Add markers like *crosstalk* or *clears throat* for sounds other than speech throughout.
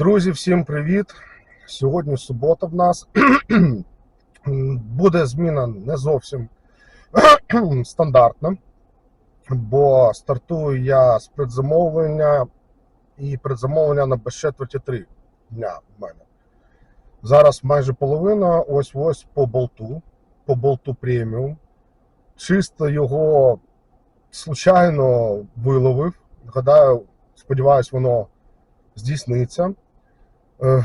Друзі, всім привіт! Сьогодні субота в нас. *clears throat* Буде зміна не зовсім *clears throat* стандартна, бо стартую я з предзамовлення і предзамовлення на без четверті 3 дня в мене. Зараз майже половина, ось ось по болту, по болту преміум. Чисто його случайно виловив. Гадаю, сподіваюсь, воно здійсниться. Е,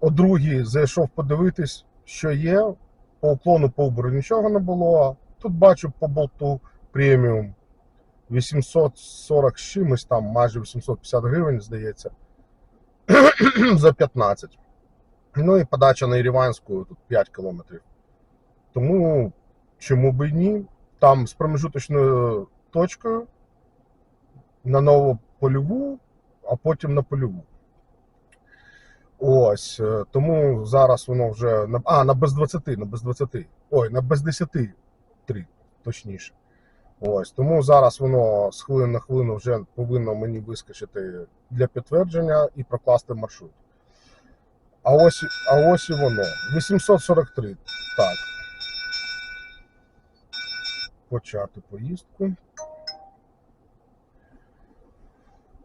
О другій зайшов подивитись, що є. По уклону по Uber нічого не було. Тут бачу по болту преміум 840 з чимось там, майже 850 гривень, здається, *clears throat* за 15. Ну і подача на Єреванську тут 5 кілометрів. Тому чому би ні? Там з промежуточною точкою на нову польову, а потім на польову. Ось, е, тому зараз воно вже на а, на без 20, на без 20. Ой, на без 10 3, точніше. Ось, тому зараз воно з хвилини на хвилину вже повинно мені вискочити для підтвердження і прокласти маршрут. А ось, а ось і воно. 843. Так. Почати поїздку.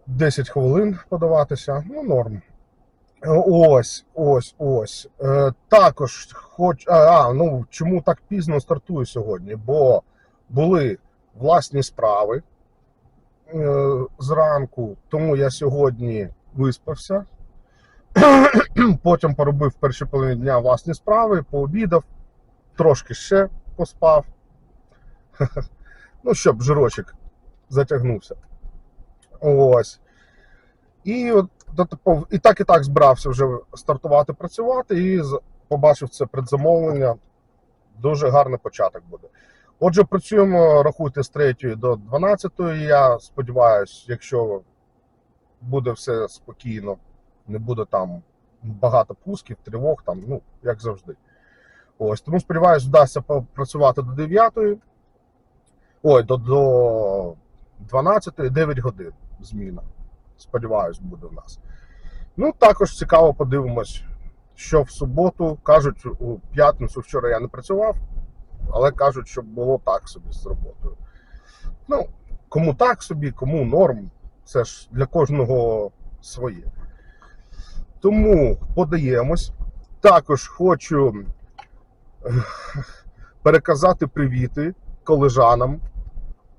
10 хвилин подаватися. Ну, норм. Ось, ось, ось. Е, також хоч. А, а, ну чому так пізно стартую сьогодні? Бо були власні справи е, зранку, тому я сьогодні виспався. *clears throat* Потім поробив перші половині дня власні справи, пообідав, трошки ще поспав. *laughs* Ну, щоб жирочок затягнувся. Ось. І от і так і так збирався вже стартувати працювати і побачив це предзамовлення. Дуже гарний початок буде. Отже, працюємо, рахуйте з 3 до 12. Я сподіваюся, якщо буде все спокійно, не буде там багато пусків, тривог, там, ну, як завжди. Ось, тому сподіваюся, вдасться попрацювати до 9. Ой, до, до 12, 9 годин зміна. Сподіваюсь, буде в нас. Ну, також цікаво подивимось, що в суботу. Кажуть, у п'ятницю вчора я не працював, але кажуть, що було так собі з роботою. Ну, кому так собі, кому норм. Це ж для кожного своє. Тому подаємось. Також хочу переказати привіти колежанам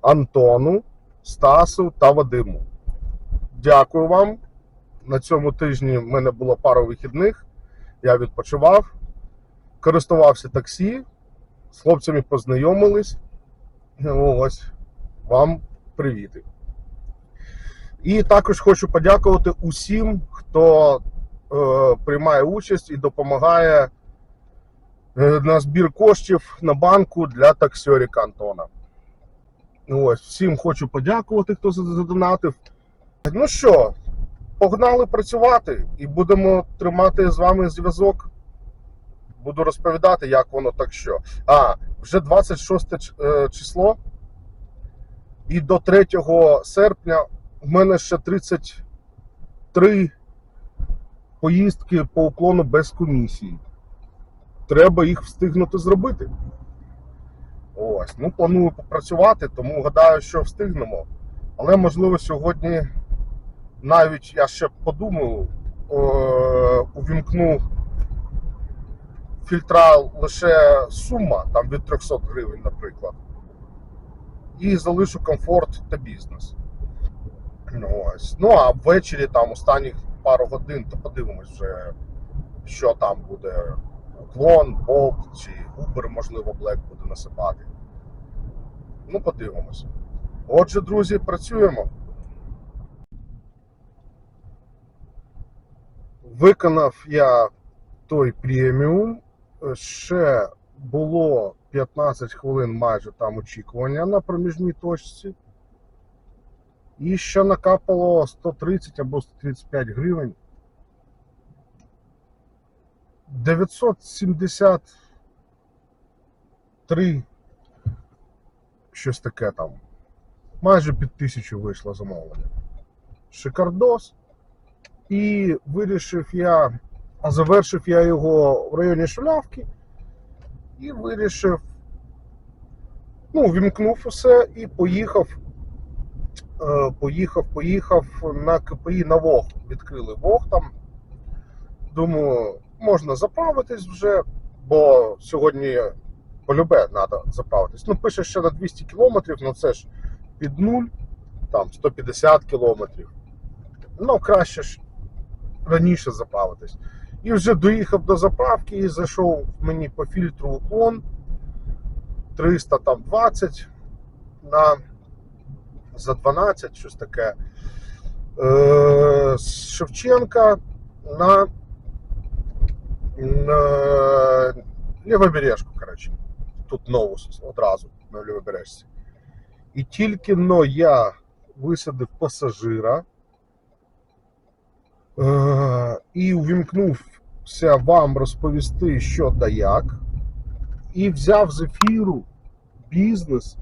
Антону, Стасу та Вадиму. Дякую вам. На цьому тижні в мене було пару вихідних. Я відпочивав, користувався таксі, з хлопцями познайомились. Ось вам привіти. І також хочу подякувати усім, хто е, приймає участь і допомагає е, на збір коштів на банку для таксьоріка Антона. Ось, всім хочу подякувати, хто задонатив. Ну що, погнали працювати і будемо тримати з вами зв'язок. Буду розповідати, як воно так що. А, вже 26 е, число. І до 3 серпня в мене ще 33 поїздки по уклону без комісії. Треба їх встигнути зробити. Ось, ну планую попрацювати, тому гадаю, що встигнемо. Але можливо сьогодні навіть я ще подумаю, е, увімкну фільтра лише сума там від 300 гривень, наприклад. І залишу комфорт та бізнес. Ну, ось. ну а ввечері там останніх пару годин, то подивимось вже, що там буде. Уклон, болт чи Uber, можливо, Black буде насипати. Ну, подивимося. Отже, друзі, працюємо. Виконав я той преміум. Ще було 15 хвилин майже там очікування на проміжній точці. І ще накапало 130 або 135 гривень. 973 щось таке там. Майже під тисячу вийшло замовлення. Шикардос. І вирішив я, а завершив я його в районі Шулявки і вирішив, ну, вімкнув усе і поїхав. е, Поїхав, поїхав на КПІ на Вог. Відкрили Вог там. Думаю, можна заправитись вже, бо сьогодні полюбе треба заправитись. Ну, пише, що на 200 кілометрів, ну це ж під нуль, там 150 кілометрів. Ну, краще ж раніше заправитись. І вже доїхав до заправки і зайшов мені по фільтру уклон 320 на за 12, щось таке. Е, з Шевченка на, на лівобережку, коротше. Тут новус одразу на лівобережці. І тільки но я висадив пасажира е, і увімкнувся вам розповісти, що та як, і взяв з ефіру бізнес.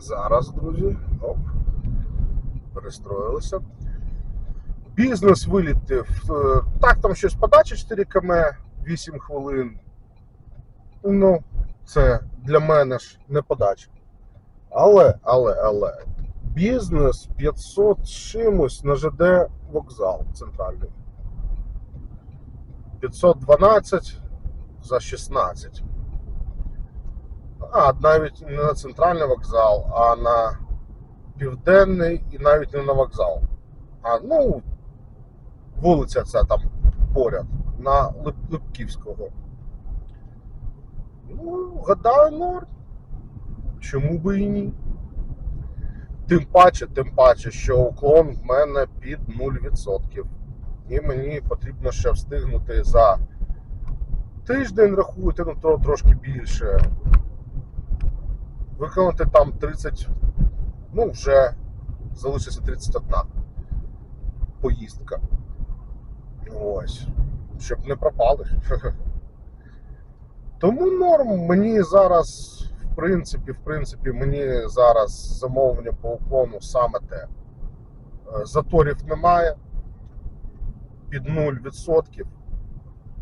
Зараз, друзі, оп, перестроїлися. Бізнес вилітив. е, Так, там щось подача 4 км 8 хвилин. Ну, це для мене ж не подача. Але, але, але. Бізнес 500 з чимось на ЖД вокзал центральний. 512 за 16. А, навіть не на центральний вокзал, а на південний і навіть не на вокзал. А ну, вулиця ця там поряд, на Липківського. Ну, гадаю, норм. Чому би і ні? Тим паче, тим паче, що уклон в мене під 0%. І мені потрібно ще встигнути за тиждень рахуйте, ну то трошки більше. Виконати там 30, ну вже залишиться 31 поїздка. Ось. Щоб не пропали. *laughs* Тому норм. Мені зараз, в принципі, в принципі, мені зараз замовлення по уклону саме те. Е, Заторів немає. Під 0%.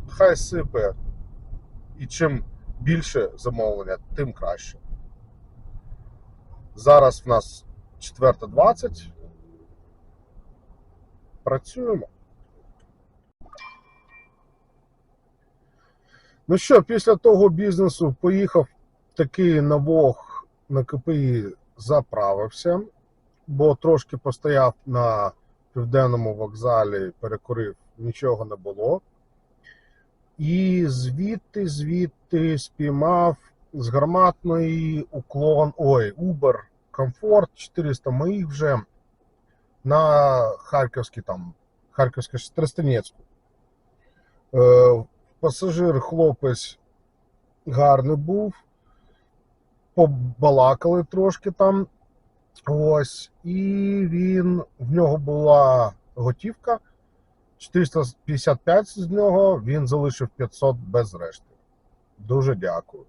Хай сипе. І чим більше замовлення, тим краще. Зараз в нас 4.20. Працюємо. Ну що, після того бізнесу поїхав такий на Вог на КПІ заправився, бо трошки постояв на південному вокзалі, перекурив, нічого не було. І звідти, звідти спіймав з гарматної уклон, ой, Uber Comfort 400 моїх вже на Харківський там, Харківське Тростянецьку. Е, пасажир хлопець гарний був. Побалакали трошки там. Ось. І він в нього була готівка. 455 з нього, він залишив 500 без решти. Дуже дякую.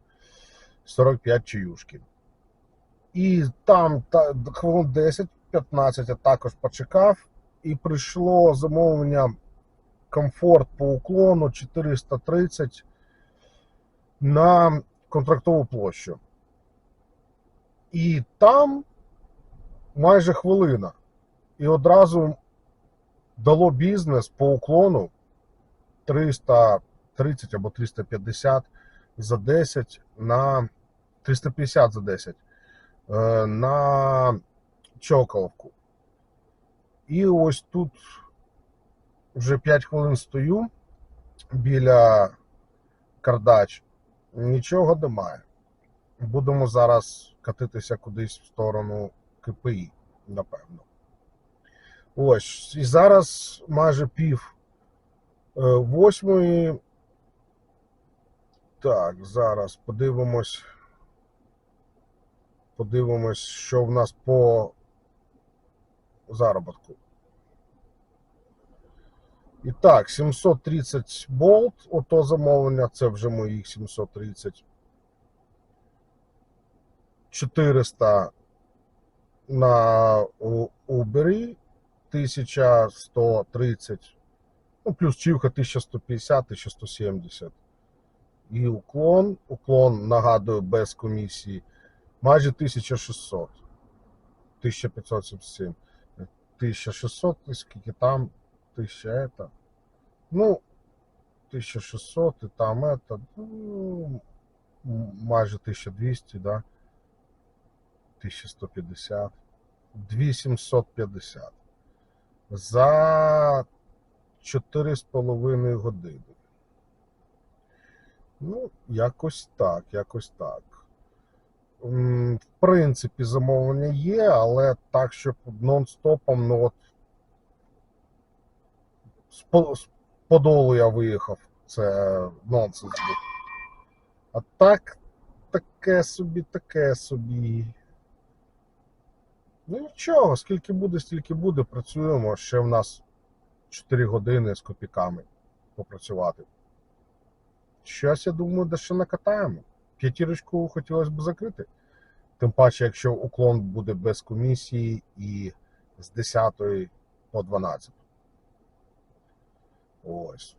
45 чаюшки. І там та, хвилин 10-15 я також почекав, і прийшло замовлення комфорт по уклону 430 на контрактову площу. І там майже хвилина. І одразу дало бізнес по уклону 330 або 350 за 10 на 350 за 10 е, на Чоколовку. І ось тут вже 5 хвилин стою біля кардач. Нічого немає. Будемо зараз катитися кудись в сторону КПІ, напевно. Ось. І зараз майже пів е, восьмої. Так, зараз подивимось. Подивимось, що в нас по заробітку. І так, 730 болт, ото замовлення, це вже моїх 730. 400 на Uber 1130. Ну, плюс чівка 1150, 1170. І уклон. Уклон, нагадую, без комісії. Майже 1600. 1577. 1600, скільки там, 1000 это. Ну, 1600 і там это, ну, майже 1200, да. 1150. 2750. За 4,5 години. Ну, якось так, якось так. В принципі, замовлення є, але так, щоб нон-стопом, ну от з Подолу я виїхав. Це нонсенс був. А так, таке собі, таке собі. Ну нічого, скільки буде, стільки буде. Працюємо. Ще в нас 4 години з копійками попрацювати. Щось, я думаю, де ще накатаємо. П'ятірочку хотілося б закрити. Тим паче, якщо уклон буде без комісії і з 10 по 12. Ось.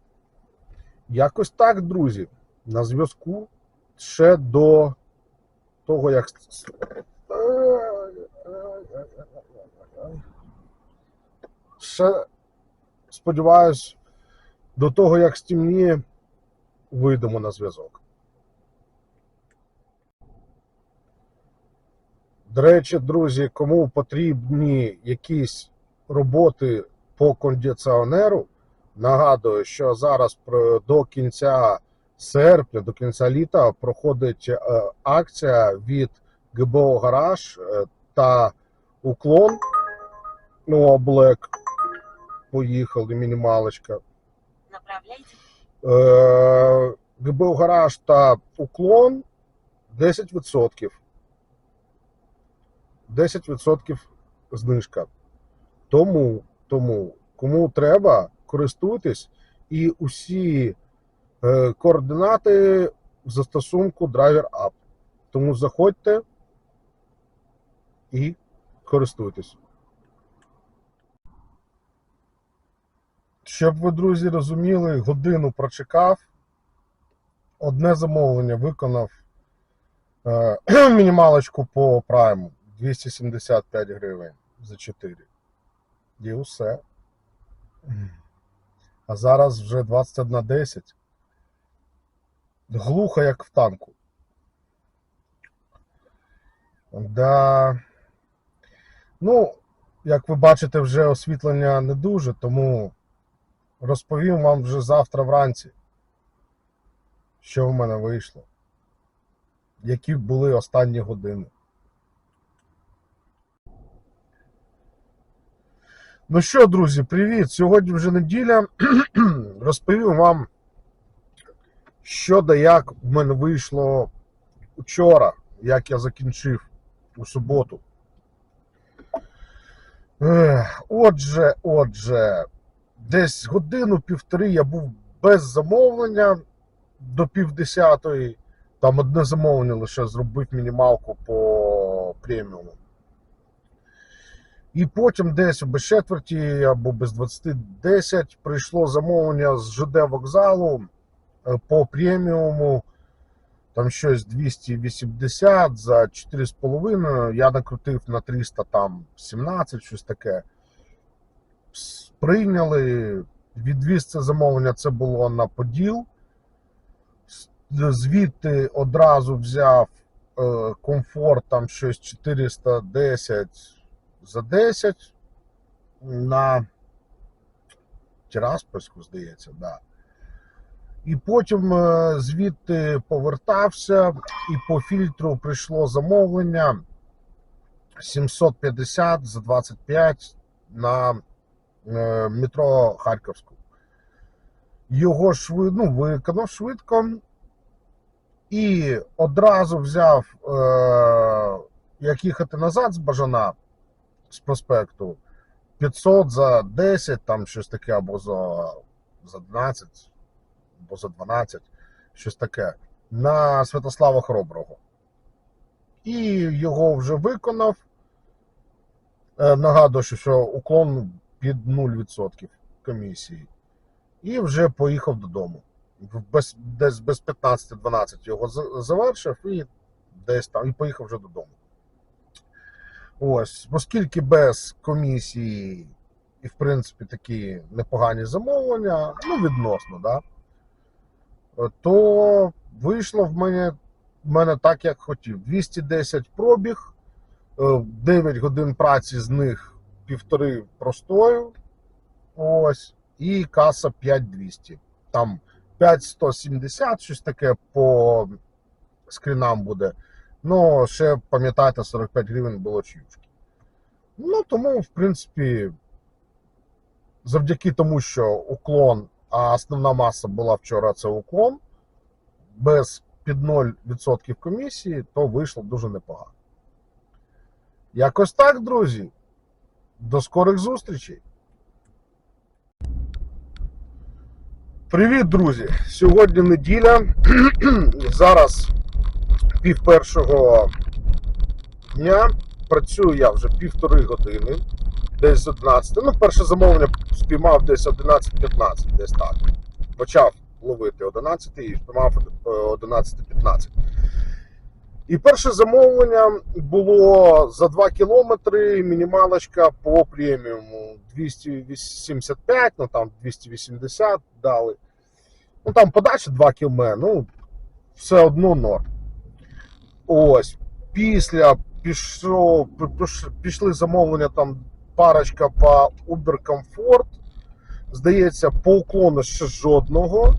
Якось так, друзі. На зв'язку ще до того, як. Ще сподіваюсь, до того, як стімніє, вийдемо на зв'язок. До речі, друзі, кому потрібні якісь роботи по кондиціонеру, нагадую, що зараз до кінця серпня, до кінця літа проходить е, акція від ГБО Гараж е, та уклон. Ну, Блек. Поїхали, мінімалочка. Направляйте. Е, ГБО Гараж та уклон 10%. 10% знижка. Тому, тому, кому треба, користуйтесь і усі е, координати в застосунку Driver App. Тому заходьте і користуйтесь. Щоб ви, друзі, розуміли, годину прочекав, одне замовлення виконав е, *clears throat* мінімалочку по прайму 275 гривень за 4. І усе. А зараз вже 21.10. Глухо, як в танку. Да. Ну, як ви бачите, вже освітлення не дуже, тому розповім вам вже завтра вранці, що в мене вийшло. Які були останні години. Ну що, друзі, привіт! Сьогодні вже неділя. *clears throat* Розповім вам, що да як в мене вийшло вчора, як я закінчив у суботу. Отже, отже, десь годину-півтори я був без замовлення до півдесятої. Там одне замовлення лише зробив мінімалку по преміуму. І потім десь без четверті або без 20.10 прийшло замовлення з ЖД вокзалу е, по преміуму. Там щось 280 за 4,5. Я накрутив на 300 там 17, щось таке. Прийняли. Відвіз це замовлення, це було на Поділ. Звідти одразу взяв е, комфорт, там щось 410 за 10 на Тираспольську, здається, да. І потім е, звідти повертався, і по фільтру прийшло замовлення 750 за 25 на метро Харківську. Його швид, ну, виконав швидко і одразу взяв, е, як їхати назад з Бажана з проспекту 500 за 10, там щось таке, або за, за 12, або за 12, щось таке, на Святослава Хороброго. І його вже виконав. Е, Нагадую, що уклон під 0% комісії. І вже поїхав додому. Без, десь без 15-12 його завершив і десь там і поїхав вже додому. Ось, оскільки без комісії і, в принципі, такі непогані замовлення, ну, відносно, да, то вийшло в мене, в мене так, як хотів. 210 пробіг, е, 9 годин праці з них півтори простою. Ось, і каса 5200. Там 5170, щось таке по скрінам буде. Ну, ще пам'ятаєте, 45 гривень було чаюшки. Ну, тому, в принципі, завдяки тому, що уклон, а основна маса була вчора це уклон, без під 0% комісії, то вийшло дуже непогано. Якось так, друзі. До скорих зустрічей. Привіт, друзі! Сьогодні неділя. *clears throat* Зараз пів першого дня. Працюю я вже півтори години, десь 11. Ну, перше замовлення спіймав десь 11-15, десь так. Почав ловити 11 і спіймав е, 11-15. І перше замовлення було за 2 кілометри, мінімалочка по преміуму 275, ну там 280 дали. Ну там подача 2 км, ну все одно норм. Ось. Після пішов, пішли замовлення там парочка по Uber Comfort. Здається, по уклону ще жодного.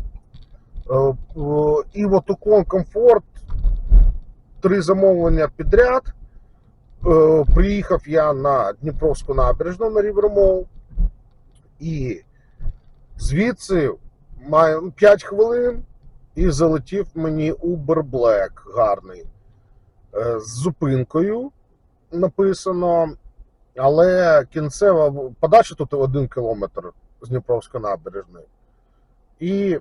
Е, е, І от уклон Comfort три замовлення підряд. Е, Приїхав я на Дніпровську набережну на Рівермол. І звідси маю 5 хвилин і залетів мені Uber Black гарний. Е, З зупинкою написано. Але кінцева подача тут один кілометр з Дніпровської набережної. І,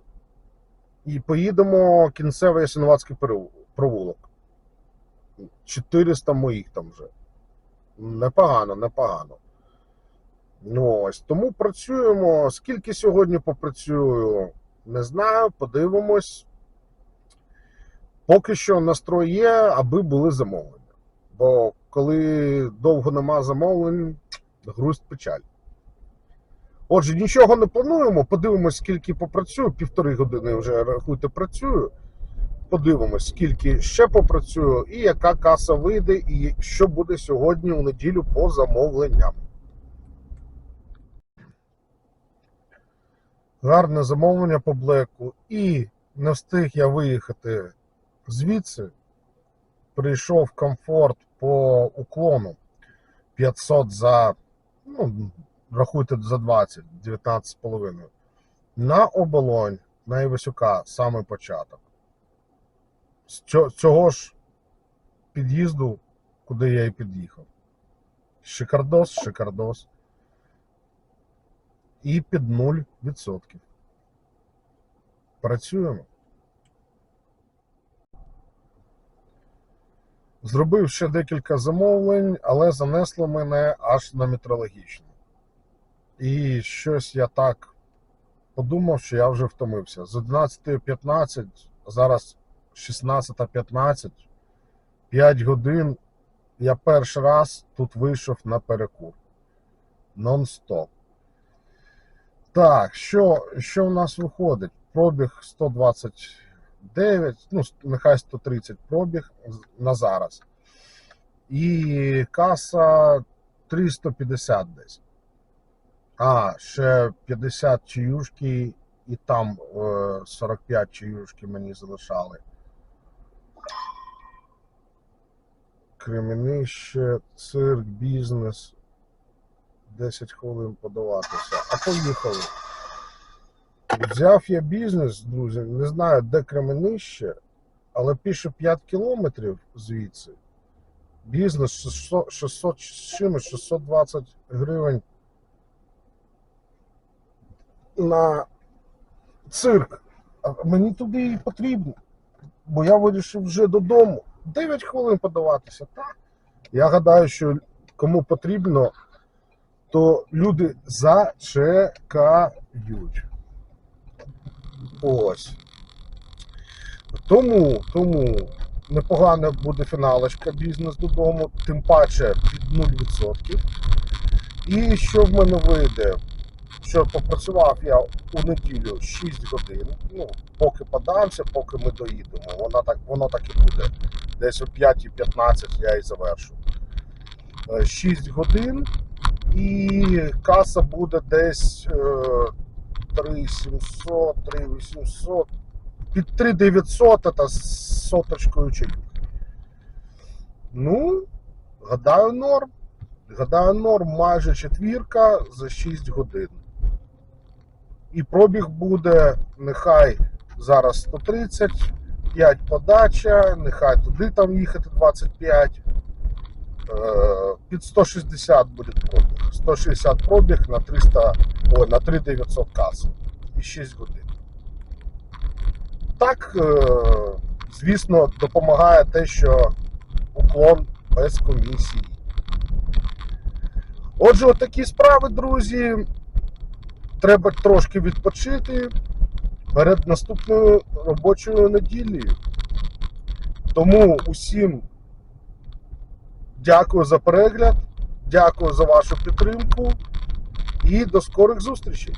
і поїдемо кінцевий Ясиновацький провулок. 400 моїх там вже. Непогано, непогано. Ну ось. Тому працюємо. Скільки сьогодні попрацюю, не знаю, подивимось. Поки що настрой є, аби були замовлення. Бо коли довго нема замовлень, грусть печаль. Отже, нічого не плануємо. Подивимось, скільки попрацюю. Півтори години вже рахуйте, працюю. Подивимось, скільки ще попрацюю, і яка каса вийде, і що буде сьогодні у неділю по замовленням. Гарне замовлення по блеку. І не встиг я виїхати звідси. Прийшов комфорт по уклону 500 за, ну, рахуйте за 20, 19,5. На оболонь, на Івасюка, саме початок. З цього ж під'їзду, куди я і під'їхав. Шикардос, шикардос. І під 0%. Працюємо. Зробив ще декілька замовлень, але занесло мене аж на метрологічну. І щось я так подумав, що я вже втомився. З 11.15, зараз 16.15, 5 годин. Я перший раз тут вийшов на перекур. Нон-стоп. Так, що, що в нас виходить? Пробіг 129, ну, нехай 130 пробіг на зараз. І каса 350 десь. А, ще 50 чаюшки, і там е, 45 чаюшки мені залишали. Кременище, цирк, бізнес. 10 хвилин подаватися. А поїхали. Взяв я бізнес, друзі, не знаю, де Кременище, але пише 5 кілометрів звідси. Бізнес 600, 600 чимось, 620 гривень на цирк. Мені туди і потрібно. Бо я вирішив вже додому. 9 хвилин подаватися, так? Я гадаю, що кому потрібно, то люди зачекають. Ось. Тому, тому непогана буде фіналочка бізнес додому, тим паче під 0%. І що в мене вийде? Що попрацював я у неділю 6 годин. Ну, поки подамся, поки ми доїдемо. Воно так, воно так і буде. Десь о 5.15 я і завершу. Е, 6 годин, і каса буде десь е, 3700, 3800, під 3900 та з соточкою чайок. Ну, гадаю, норм. Гадаю, норм майже четвірка за 6 годин. І пробіг буде нехай зараз 130, 5 подача, нехай туди там їхати 25. Е, Під 160 буде пробіг. 160 пробіг на 300, ой, на 3900 кас. І 6 годин. Так, е, звісно, допомагає те, що уклон без комісії. Отже, от такі справи, друзі. Треба трошки відпочити перед наступною робочою неділею. Тому усім дякую за перегляд, дякую за вашу підтримку і до скорих зустрічей.